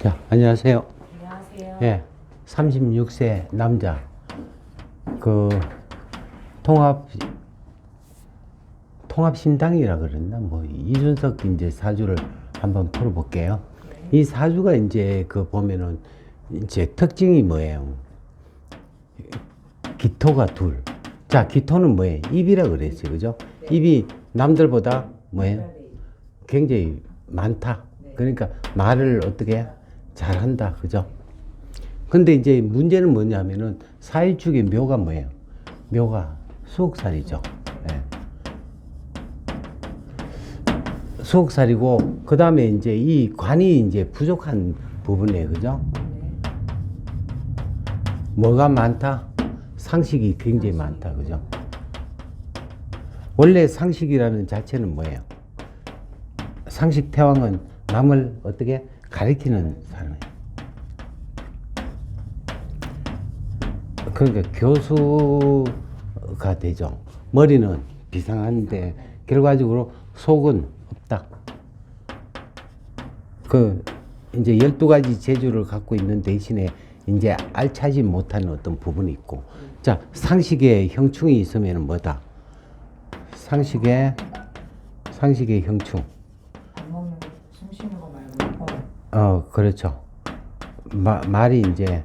자, 안녕하세요. 안녕하세요. 예, 36세 남자. 그, 통합, 통합 신당이라 그랬나? 뭐, 이준석 이제 사주를 한번 풀어 볼게요. 이 사주가 이제 그 보면은 이제 특징이 뭐예요? 기토가 둘. 자, 기토는 뭐예요? 입이라 그랬지, 그죠? 입이 남들보다 뭐예요? 굉장히 많다. 그러니까 말을 어떻게 해? 잘한다. 그죠? 근데 이제 문제는 뭐냐면은 사일축의 묘가 뭐예요? 묘가 수옥살이죠. 예. 수옥살이고 그 다음에 이제 이 관이 이제 부족한 부분이에요. 그죠? 뭐가 많다? 상식이 굉장히 많다. 그죠? 원래 상식이라는 자체는 뭐예요? 상식 태왕은 남을 어떻게 가리키는 사람이에요. 그러니까 교수가 되죠. 머리는 비상한데 결과적으로 속은 없다. 그 이제 12가지 재주를 갖고 있는 대신에 이제 알차지 못하는 어떤 부분이 있고. 자 상식에 형충이 있으면 뭐다? 상식에 상식의 형충. 말고 어 그렇죠. 마, 말이 이제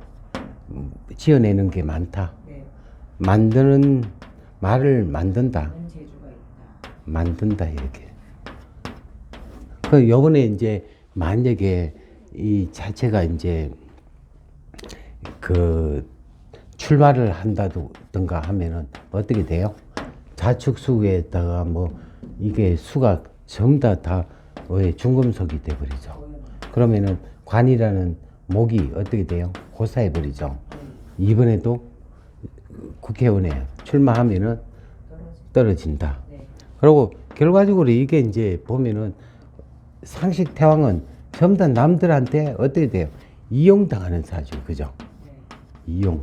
지어내는 게 많다 네, 만드는 말을 만든다. 만든다 이렇게. 그 요번에 이제 만약에 이 자체가 이제 그 출발을 한다든가 하면은 어떻게 돼요? 자축수에다가 뭐 이게 수가 전부 다다왜 중금속이 돼 버리죠. 그러면은 관이라는 목이 어떻게 돼요? 고사해 버리죠. 이번에도 국회의원에 출마하면은. 떨어진다. 네, 그리고 결과적으로 이게 이제 보면은 상식 태왕은 전부 다 남들한테 어떻게 돼요? 이용당하는 사주, 그죠? 네, 이용.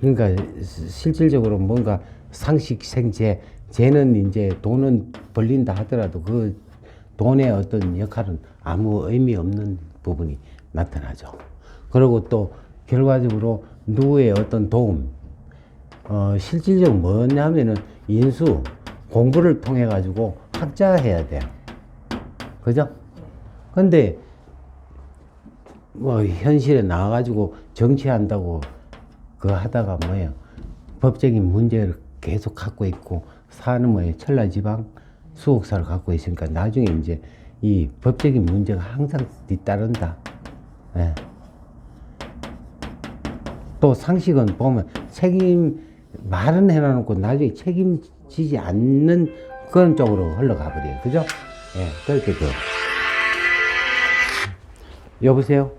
그러니까 시- 실질적으로 뭔가 상식 생재, 쟤는 이제 돈은 벌린다 하더라도 그 돈의 어떤 역할은 아무 의미 없는 부분이 나타나죠. 그리고 또 결과적으로 누구의 어떤 도움, 어, 실질적으로 뭐냐면은 인수, 공부를 통해 가지고 학자해야 돼요. 그죠? 근데 뭐 현실에 나와 가지고 정치한다고 그거 하다가 뭐예요? 법적인 문제를 계속 갖고 있고 사는 뭐예요? 천라지방 수옥사를 갖고 있으니까 나중에 이제 이 법적인 문제가 항상 뒤따른다. 예. 또 상식은 보면 책임 말은 해놔놓고 나중에 책임지지 않는 그런 쪽으로 흘러가 버려요. 그죠? 예, 그렇게 돼. 여보세요?